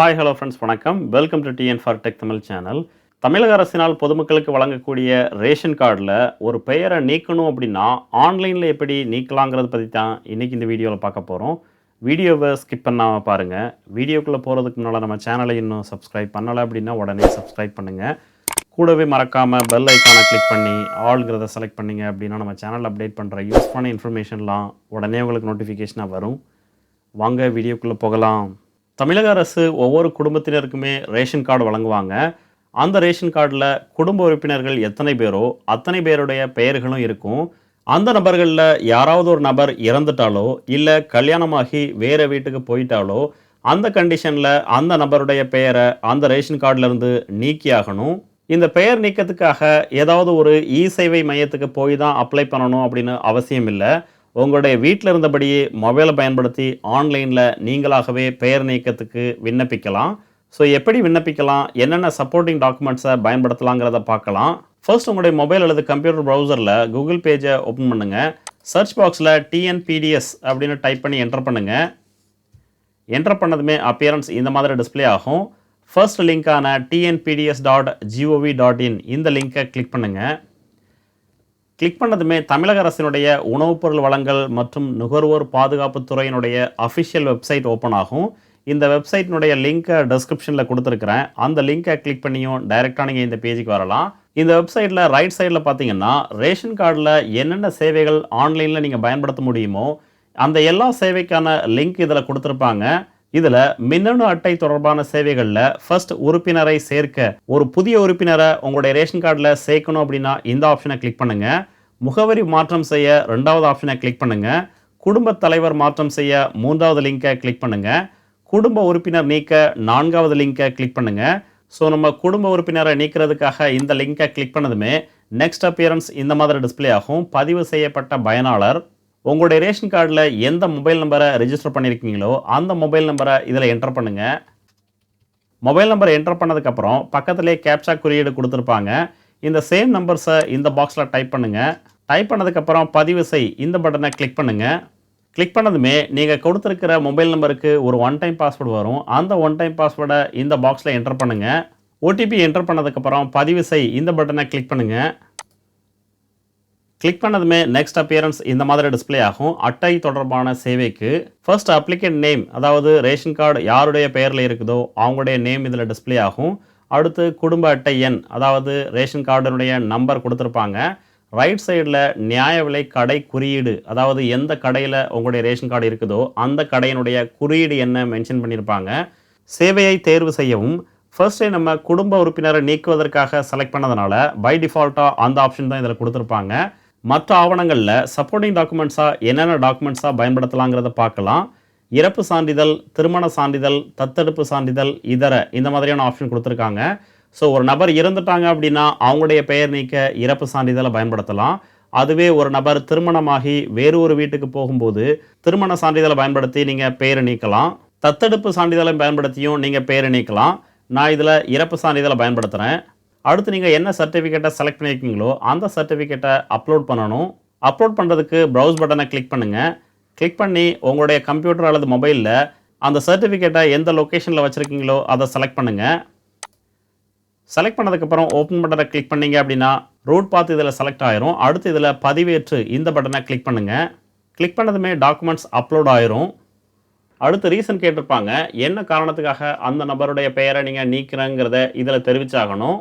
Hi hello friends வணக்கம். Welcome to TN for tech Tamil channel தமிழக அரசினால் பொதுமக்களுக்கு வழங்கக்கூடிய ரேஷன் கார்டில் ஒரு பெயரை நீக்கணும் அப்படின்னா ஆன்லைனில் எப்படி நீக்கலாங்கிறத பற்றி தான் இன்றைக்கி இந்த வீடியோவில் பார்க்க போகிறோம் வீடியோவை ஸ்கிப் பண்ணாமல் பாருங்கள் வீடியோக்குள்ளே போகிறதுக்கு முன்னால் நம்ம சேனலை இன்னும் சப்ஸ்கிரைப் பண்ணலை அப்படின்னா உடனே சப்ஸ்கிரைப் பண்ணுங்கள் கூடவே மறக்காமல் பெல் ஐக்கானை கிளிக் பண்ணி ஆளுங்கிறத செலக்ட் பண்ணீங்க அப்படின்னா நம்ம சேனல் அப்டேட் பண்ணுற யூஸ்ஃபுல்லான இன்ஃபர்மேஷன்லாம் உடனே உங்களுக்கு நோட்டிஃபிகேஷனாக வரும். வாங்க வீடியோக்குள்ளே போகலாம். தமிழக அரசு ஒவ்வொரு குடும்பத்தினருக்குமே ரேஷன் கார்டு வழங்குவாங்க. அந்த ரேஷன் கார்டில் குடும்ப உறுப்பினர்கள் எத்தனை பேரோ அத்தனை பேருடைய பெயர்களும் இருக்கும். அந்த நபர்களில் யாராவது ஒரு நபர் இறந்துட்டாலோ இல்லை கல்யாணமாகி வேறு வீட்டுக்கு போயிட்டாலோ அந்த கண்டிஷனில் அந்த நபருடைய பெயரை அந்த ரேஷன் கார்டிலேருந்து நீக்கியாகணும். இந்த பெயர் நீக்கத்துக்காக ஏதாவது ஒரு இ சேவை மையத்துக்கு போய் தான் அப்ளை பண்ணணும் அப்படின்னு அவசியம் இல்லை உங்களுடைய வீட்டில் இருந்தபடியே மொபைலை பயன்படுத்தி ஆன்லைனில் நீங்களாகவே பெயர் நீக்கத்துக்கு விண்ணப்பிக்கலாம். ஸோ எப்படி விண்ணப்பிக்கலாம்? என்னென்ன சப்போர்ட்டிங் டாக்குமெண்ட்ஸை பயன்படுத்தலாங்கிறத பார்க்கலாம். ஃபர்ஸ்ட் உங்களுடைய மொபைல் அல்லது கம்ப்யூட்டர் ப்ரௌசரில் கூகுள் பேஜை ஓப்பன் பண்ணுங்கள் சர்ச் பாக்ஸில் டிஎன்பிடிஎஸ் அப்படின்னு டைப் பண்ணி என்டர் பண்ணுங்கள் என்டர் பண்ணதுமே அப்பியரன்ஸ் இந்த மாதிரி டிஸ்ப்ளே ஆகும். First லிங்கான TNPDS dot gov dot in இந்த லிங்கை கிளிக் பண்ணுங்கள் கிளிக் பண்ணதுமே தமிழக அரசினுடைய உணவுப் பொருள் வழங்கல் மற்றும் நுகர்வோர் பாதுகாப்பு துறையினுடைய அஃபிஷியல் வெப்சைட் ஓப்பன் ஆகும். இந்த வெப்சைட்டினுடைய லிங்க்கை டிஸ்கிரிப்ஷனில் கொடுத்துருக்குறேன். அந்த லிங்கை கிளிக் பண்ணியும் டைரெக்டாக நீங்கள் இந்த பேஜுக்கு வரலாம். இந்த வெப்சைட்டில் ரைட் சைடில் பார்த்தீங்கன்னா ரேஷன் கார்டில் என்னென்ன சேவைகள் ஆன்லைனில் நீங்கள் பயன்படுத்த முடியுமோ அந்த எல்லா சேவைக்கான லிங்க் இதில் கொடுத்துருப்பாங்க. இதில் மின்னணு அட்டை தொடர்பான சேவைகளில் ஃபர்ஸ்ட் உறுப்பினரை சேர்க்க ஒரு புதிய உறுப்பினரை உங்களுடைய ரேஷன் கார்டில் சேர்க்கணும் அப்படின்னா இந்த ஆப்ஷனை கிளிக் பண்ணுங்கள் முகவரி மாற்றம் செய்ய ரெண்டாவது ஆப்ஷனை கிளிக் பண்ணுங்கள் குடும்பத் தலைவர் மாற்றம் செய்ய மூன்றாவது லிங்கை கிளிக் பண்ணுங்கள் குடும்ப உறுப்பினர் நீக்க நான்காவது லிங்கை கிளிக் பண்ணுங்கள் ஸோ நம்ம குடும்ப உறுப்பினரை நீக்கிறதுக்காக இந்த லிங்கை கிளிக் பண்ணதுமே நெக்ஸ்ட் அப்பியரன்ஸ் இந்த மாதிரி டிஸ்ப்ளே ஆகும். பதிவு செய்யப்பட்ட பயனாளர் உங்களுடைய ரேஷன் கார்டில் எந்த மொபைல் நம்பரை ரெஜிஸ்டர் பண்ணியிருக்கீங்களோ அந்த மொபைல் நம்பரை இதில் என்டர் பண்ணுங்கள் மொபைல் நம்பரை என்டர் பண்ணதுக்கப்புறம் பக்கத்துலேயே கேப்சா குறியீடு கொடுத்துருப்பாங்க. இந்த சேம் நம்பர்ஸை இந்த பாக்ஸில் டைப் பண்ணுங்கள் டைப் பண்ணதுக்கப்புறம் பதிவு செய். இந்த பட்டனை கிளிக் பண்ணுங்கள் கிளிக் பண்ணதுமே நீங்கள் கொடுத்துருக்கிற மொபைல் நம்பருக்கு ஒரு ஒன் டைம் பாஸ்வேர்டு வரும். அந்த ஒன் டைம் பாஸ்வேர்டை இந்த பாக்ஸில் என்டர் பண்ணுங்கள் ஓடிபி என்டர் பண்ணதுக்கப்புறம் பதிவு செய். இந்த பட்டனை கிளிக் பண்ணுங்கள் கிளிக் பண்ணதுமே நெக்ஸ்ட் அப்பியரன்ஸ் இந்த மாதிரி டிஸ்ப்ளே ஆகும். அட்டை தொடர்பான சேவைக்கு ஃபர்ஸ்ட் அப்ளிகேட் நேம் அதாவது ரேஷன் கார்டு யாருடைய பெயரில் இருக்குதோ அவங்களுடைய நேம் இதில் டிஸ்ப்ளே ஆகும். அடுத்து குடும்ப அட்டை எண் அதாவது ரேஷன் கார்டினுடைய நம்பர் கொடுத்துருப்பாங்க. ரைட் சைடில் நியாய விலை கடை குறியீடு அதாவது எந்த கடையில் உங்களுடைய ரேஷன் கார்டு இருக்குதோ அந்த கடையினுடைய குறியீடு என்ன மென்ஷன் பண்ணியிருப்பாங்க சேவையை தேர்வு செய்யவும் ஃபர்ஸ்டே நம்ம குடும்ப உறுப்பினரை நீக்குவதற்காக செலக்ட் பண்ணதுனால பை டிஃபால்ட்டாக அந்த ஆப்ஷன் தான் இதில் கொடுத்துருப்பாங்க. மற்ற ஆவணங்களில் சப்போர்ட்டிங் டாக்குமெண்ட்ஸாக என்னென்ன டாக்குமெண்ட்ஸாக பயன்படுத்தலாங்கிறத பார்க்கலாம். இறப்பு சான்றிதழ் திருமண சான்றிதழ் தத்தெடுப்பு சான்றிதழ் இதர இந்த மாதிரியான ஆப்ஷன் கொடுத்துருக்காங்க. ஸோ ஒரு நபர் இறந்துட்டாங்க அப்படின்னா அவங்களுடைய பெயர் நீக்க இறப்பு சான்றிதழை பயன்படுத்தலாம். அதுவே ஒரு நபர் திருமணமாகி வேறு ஒரு வீட்டுக்கு போகும்போது திருமண சான்றிதழை பயன்படுத்தி நீங்கள் பெயரை நீக்கலாம். தத்தெடுப்பு சான்றிதழை பயன்படுத்தியும் நீங்கள் பெயரை நீக்கலாம். நான் இதில் இறப்பு சான்றிதழை பயன்படுத்துகிறேன் அடுத்து நீங்கள் என்ன சர்டிஃபிகேட்டை செலக்ட் பண்ணியிருக்கீங்களோ அந்த சர்டிஃபிகேட்டை அப்லோட் பண்ணணும். அப்லோட் பண்ணுறதுக்கு ப்ரௌஸ் பட்டனை கிளிக் பண்ணுங்கள் கிளிக் பண்ணி உங்களுடைய கம்ப்யூட்டர் அல்லது மொபைலில் அந்த சர்டிஃபிகேட்டை எந்த லொக்கேஷனில் வச்சுருக்கீங்களோ அதை செலக்ட் பண்ணுங்கள் செலக்ட் பண்ணதுக்கப்புறம் ஓப்பன் பட்டனை கிளிக் பண்ணீங்க அப்படின்னா ரூட் பார்த்து இதில் செலக்ட் ஆயிரும். அடுத்து இதில் பதிவேற்று இந்த பட்டனை கிளிக் பண்ணுங்கள் கிளிக் பண்ணதுமே டாக்குமெண்ட்ஸ் அப்லோட் ஆயிரும். அடுத்து ரீசன் கேட்டிருப்பாங்க. என்ன காரணத்துக்காக அந்த நபருடைய பெயரை நீங்கள் நீக்கிறங்கிறத இதில் தெரிவிச்சாகணும்.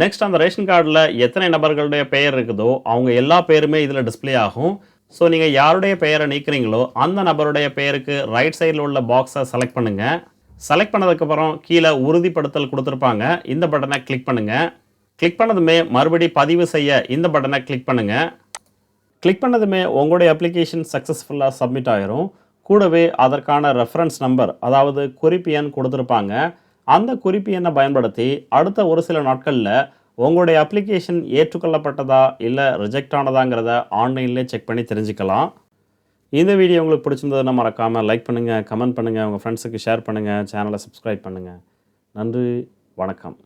நெக்ஸ்ட் அந்த ரேஷன் கார்டில் எத்தனை நபர்களுடைய பெயர் இருக்குதோ அவங்க எல்லா பேருமே இதில் டிஸ்ப்ளே ஆகும். ஸோ நீங்கள் யாருடைய பெயரை நீக்கிறீங்களோ அந்த நபருடைய பெயருக்கு ரைட் சைடில் உள்ள பாக்ஸை செலக்ட் பண்ணுங்கள் செலக்ட் பண்ணதுக்கப்புறம் கீழே உறுதிப்படுத்தல் கொடுத்துருப்பாங்க. இந்த பட்டனை கிளிக் பண்ணுங்கள் கிளிக் பண்ணதுமே மறுபடி பதிவு செய்ய இந்த பட்டனை கிளிக் பண்ணுங்கள் கிளிக் பண்ணதுமே உங்களுடைய அப்ளிகேஷன் சக்ஸஸ்ஃபுல்லாக சப்மிட் ஆயிரும். கூடவே அதற்கான ரெஃபரன்ஸ் நம்பர் அதாவது குறிப்பு எண் கொடுத்துருப்பாங்க. அந்த குறிப்பு எண்ணை பயன்படுத்தி அடுத்த ஒரு சில நாட்களில் உங்களுடைய அப்ளிகேஷன் ஏற்றுக்கொள்ளப்பட்டதா இல்லை ரிஜெக்ட் ஆனதாங்கிறத ஆன்லைன்லேயே செக் பண்ணி தெரிஞ்சுக்கலாம். இந்த வீடியோ உங்களுக்கு பிடிச்சிருந்ததுன்னா மறக்காமல் லைக் பண்ணுங்கள் கமெண்ட் பண்ணுங்கள் உங்கள் ஃப்ரெண்ட்ஸுக்கு ஷேர் பண்ணுங்கள் சேனலை சப்ஸ்கிரைப் பண்ணுங்கள் நன்றி வணக்கம்.